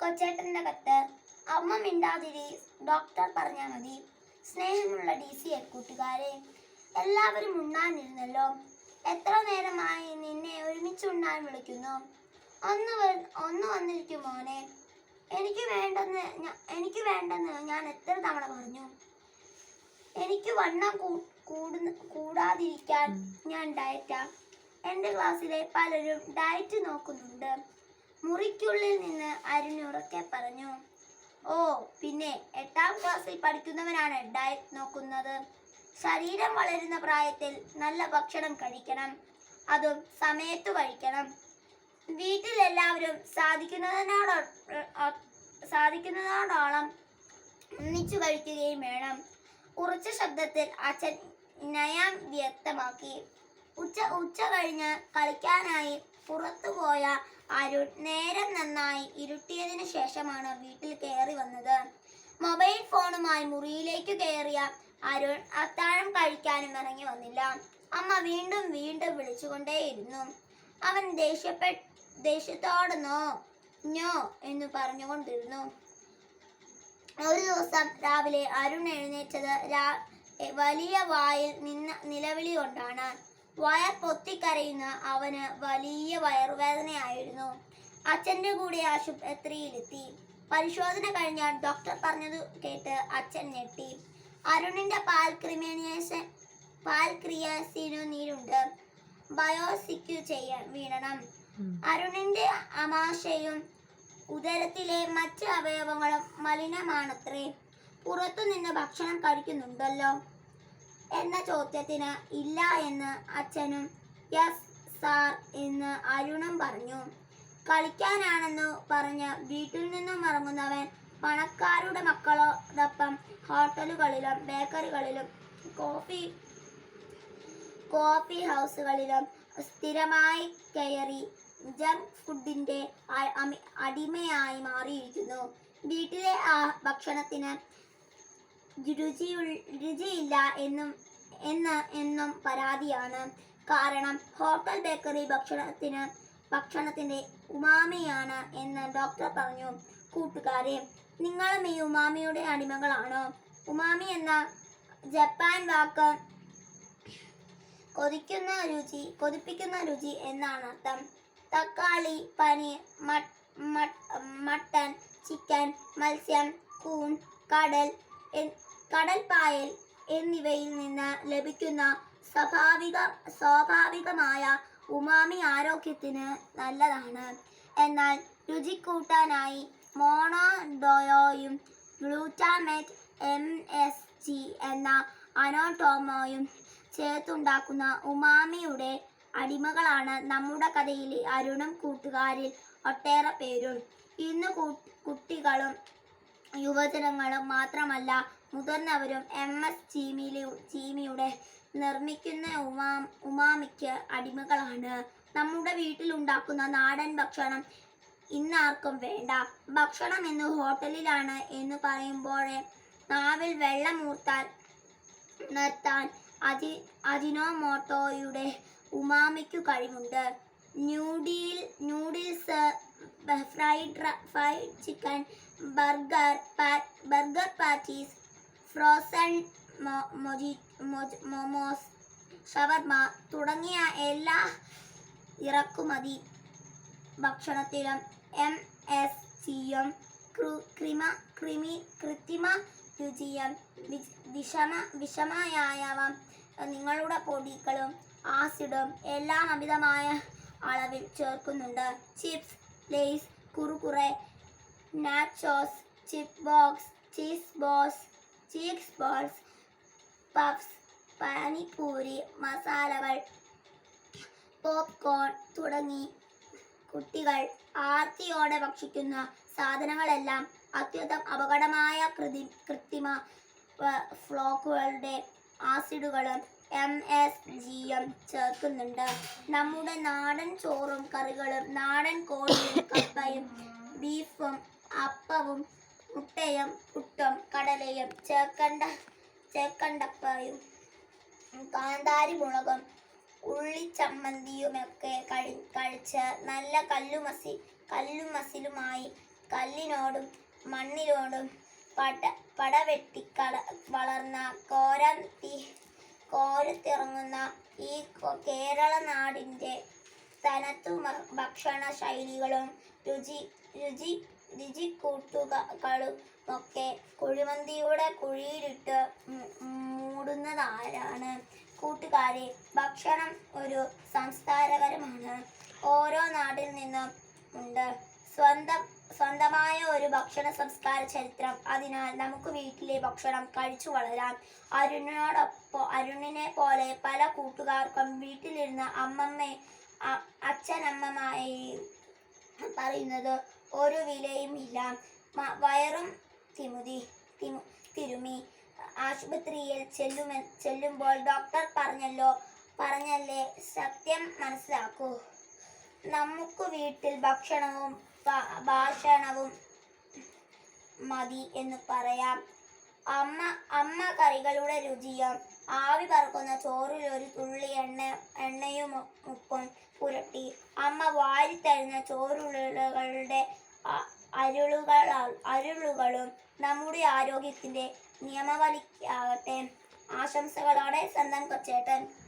കൊച്ചേട്ടന്റെ കത്ത്. അമ്മ മിണ്ടാതിരി ഡോക്ടർ പറഞ്ഞാൽ മതി. സ്നേഹമുള്ള ഡി സി കൂട്ടുകാരെ എല്ലാവരും ഉണ്ണാനിരുന്നല്ലോ. എത്ര നേരമായി നിന്നെ ഒരുമിച്ച് ഉണ്ണാൻ വിളിക്കുന്നു? ഒന്ന് ഒന്ന് വന്നിരിക്കും മോനെ. എനിക്ക് വേണ്ടെന്ന് എനിക്ക് വേണ്ടെന്ന് ഞാൻ എത്ര തവണ പറഞ്ഞു? എനിക്ക് വണ്ണം കൂടുന്ന കൂടാതിരിക്കാൻ ഞാൻ ഡയറ്റാ എന്റെ ക്ലാസ്സിലെ പലരും ഡയറ്റ് നോക്കുന്നുണ്ട്. മുറിക്കുള്ളിൽ നിന്ന് അരുണുറക്കെ പറഞ്ഞു ഓ പിന്നെ എട്ടാം ക്ലാസ്സിൽ പഠിക്കുന്നവനാണ് ഡയറ്റ് നോക്കുന്നത്. ശരീരം വളരുന്ന പ്രായത്തിൽ നല്ല ഭക്ഷണം കഴിക്കണം. അതും സമയത്ത് കഴിക്കണം. വീട്ടിൽ എല്ലാവരും സാധിക്കുന്നതിനോടോ സാധിക്കുന്നതോടോളം ഒന്നിച്ചു കഴിക്കുകയും വേണം. ഉറച്ച ശബ്ദത്തിൽ അച്ഛൻ നയം വ്യക്തമാക്കി. ഉച്ച ഉച്ച കഴിഞ്ഞ് കളിക്കാനായി പുറത്തു പോയ അരുൺ നേരം നന്നായി ഇരുട്ടിയതിനു ശേഷമാണ് വീട്ടിൽ കയറി വന്നത്. മൊബൈൽ ഫോണുമായി മുറിയിലേക്ക് കയറിയ അരുൺ അത്താഴം കഴിക്കാനും ഇറങ്ങി വന്നില്ല. അമ്മ വീണ്ടും വീണ്ടും വിളിച്ചുകൊണ്ടേയിരുന്നു. അവൻ ദേഷ്യപ്പെ ദേഷ്യത്തോടെ നോ ഞോ എന്ന് പറഞ്ഞുകൊണ്ടിരുന്നു. ഒരു ദിവസം രാവിലെ അരുൺ എഴുന്നേറ്റത് വലിയ വായിൽ നിന്ന നിലവിളി കൊണ്ടാണ്. വയർ പൊത്തിക്കരയുന്ന അവന് വലിയ വയറുവേദനയായിരുന്നു. അച്ഛന്റെ കൂടെ ആശുപത്രിയിലെത്തി. പരിശോധന കഴിഞ്ഞാൽ ഡോക്ടർ പറഞ്ഞത് കേട്ട് അച്ഛൻ ഞെട്ടി. അരുണിന്റെ പാൽ ക്രിമിനേഷൻ പാൽ ക്രിയാസിനു നീരുണ്ട്. ബയോസിക്യു ചെയ്യ വീണണം അരുണിന്റെ അമാശയും ഉദരത്തിലെ മറ്റ് അവയവങ്ങളും മലിനമാണത്രേ. പുറത്തുനിന്ന് ഭക്ഷണം കഴിക്കുന്നുണ്ടല്ലോ. എന്ന ചോദ്യത്തിന് ഇല്ല എന്ന് അച്ഛനും യെസ് സാർ എന്ന് അരുണും പറഞ്ഞു. കളിക്കാനാണെന്ന് പറഞ്ഞ് വീട്ടിൽ നിന്നും ഇറങ്ങുന്നവൻ പണക്കാരുടെ മക്കളോടൊപ്പം ഹോട്ടലുകളിലും ബേക്കറികളിലും കോഫി കോഫി ഹൗസുകളിലും സ്ഥിരമായി കയറി ജങ്ക് ഫുഡിന്റെ അടിമയായി മാറിയിരിക്കുന്നു. വീട്ടിലെ ആ ഭക്ഷണത്തിന് രുചിയില്ല എന്നും എന്ന് എന്നും പരാതിയാണ്. കാരണം ഹോട്ടൽ ബേക്കറി ഭക്ഷണത്തിന് ഭക്ഷണത്തിന്റെ ഉമാമയാണ് എന്ന് ഡോക്ടർ പറഞ്ഞു. കൂട്ടുകാരെ നിങ്ങളും ഈ ഉമാമിയുടെ അടിമകളാണോ. ഉമാമി എന്ന ജപ്പാൻ വാക്ക് കൊതിക്കുന്ന രുചി കൊതിപ്പിക്കുന്ന രുചി എന്നാണ് അർത്ഥം. തക്കാളി പനി മട്ട് മട്ട് മട്ടൻ ചിക്കൻ മത്സ്യം കൂൺ കടൽ കടൽപ്പായൽ എന്നിവയിൽ നിന്ന് ലഭിക്കുന്ന സ്വാഭാവിക സ്വാഭാവികമായ ഉമാമി ആരോഗ്യത്തിന് നല്ലതാണ്. എന്നാൽ രുചി കൂട്ടാനായി മോണോഡോയോയും ഗ്ലൂറ്റാമെറ്റ് എം എസ് ജി എന്ന അനോട്ടോമോയും ചേർത്തുണ്ടാക്കുന്ന ഉമാമിയുടെ അടിമകളാണ് നമ്മുടെ കഥയിലെ അരുണും കൂട്ടുകാരിൽ ഒട്ടേറെ പേരും. ഇന്ന് കുട്ടികളും യുവജനങ്ങളും മാത്രമല്ല മുതിർന്നവരും എം എസ് ചീമിലി ചീമിയുടെ നിർമ്മിക്കുന്ന ഉമാ ഉമാമിക്ക് അടിമകളാണ്. നമ്മുടെ വീട്ടിലുണ്ടാക്കുന്ന നാടൻ ഭക്ഷണം ഇന്നാർക്കും വേണ്ട. ഭക്ഷണം എന്ന് ഹോട്ടലിലാണ് എന്ന് പറയുമ്പോഴേ നാവിൽ വെള്ളമൂർത്താൽ നിർത്താൻ അജി അജിനോമോട്ടോയുടെ ഉമാമിക്കു കഴിവുണ്ട്. Noodle noodles fried fried chicken burger burger patties frozen momos shawarma തുടങ്ങിയ എല്ലാ ഇറക്കുമതി. ഭക്ഷണത്തിലും എം എസ് സിയും ക്രിമ ക്രിമി കൃത്രിമ രുചിയും വിഷമ വിഷമയായവ നിങ്ങളുടെ പൊടികളും ആസിഡും എല്ലാം അമിതമായ അളവിൽ ചേർക്കുന്നുണ്ട്. Chips Lays Kurkure nachos chip box cheese boss cheese balls puffs panipuri മസാലകൾ പോപ്കോൺ തുടങ്ങി. കുട്ടികൾ ആർത്തിയോടെ ഭക്ഷിക്കുന്ന സാധനങ്ങളെല്ലാം അത്യന്തം അപകടമായ കൃതി കൃത്രിമ ഫ്ലോക്കുകളുടെ ആസിഡുകളും എം എസ് ജി എം ചേർക്കുന്നുണ്ട്. നമ്മുടെ നാടൻ ചോറും കറികളും നാടൻ കോഴിയും കപ്പയും ബീഫും അപ്പവും മുട്ടയും പുട്ടും കടലയും ചേർക്കണ്ട ചേർക്കണ്ടപ്പയും കാന്താരി മുളകും ഉള്ളിച്ചമ്മന്തിയുമൊക്കെ കഴി കഴിച്ച് നല്ല കല്ലുമസി കല്ലുമസിലുമായി കല്ലിനോടും മണ്ണിനോടും പട പടവെട്ടി വളർന്ന വളർന്ന കോരത്തി കോരത്തിറങ്ങുന്ന ഈ കേരള നാടിന്റെ തനത്തു ഭക്ഷണ ശൈലികളും രുചി രുചി രുചിക്കൂട്ടുകളും ഒക്കെ കുഴിമന്തിയുടെ കുഴിയിലിട്ട് മൂടുന്നതാരാണ്? കൂട്ടുകാരെ ഭക്ഷണം ഒരു സംസ്കാരകരമാണ്. ഓരോ നാട്ടിൽ നിന്നും ഉണ്ട്. സ്വന്തം സ്വന്തമായ ഒരു ഭക്ഷണ സംസ്കാര ചരിത്രം. അതിനാൽ നമുക്ക് വീട്ടിലെ ഭക്ഷണം കഴിച്ചു വളരാം. അരുണിനോടൊപ്പം അരുണിനെ പോലെ പല കൂട്ടുകാർക്കും വീട്ടിലിരുന്ന് അമ്മമ്മ അച്ഛനമ്മമായി പറയുന്നത് ഒരു വിലയും ഇല്ല. വയറും തിമുതി തിമു തിരുമി ആശുപത്രിയിൽ ചെല്ലുമെ ചെല്ലുമ്പോൾ ഡോക്ടർ പറഞ്ഞല്ലോ പറഞ്ഞല്ലേ? സത്യം മനസ്സിലാക്കൂ. നമുക്ക് വീട്ടിൽ ഭക്ഷണവും ഭാഷണവും മതി എന്ന് പറയാം. അമ്മ അമ്മ കറികളുടെ രുചിയും ആവി പറക്കുന്ന ചോറിൽ ഒരു തുള്ളി എണ്ണ എണ്ണയും ഉപ്പും പുരട്ടി. അമ്മ വാരിത്തരുന്ന ചോറുകളുടെ അ- അരുളുകൾ അരുളുകളും നമ്മുടെ ആരോഗ്യത്തിന്റെ നിയമവലിക്കാകട്ടെ. ആശംസകളോടെ സ്വന്തം കൊച്ചേട്ടൻ.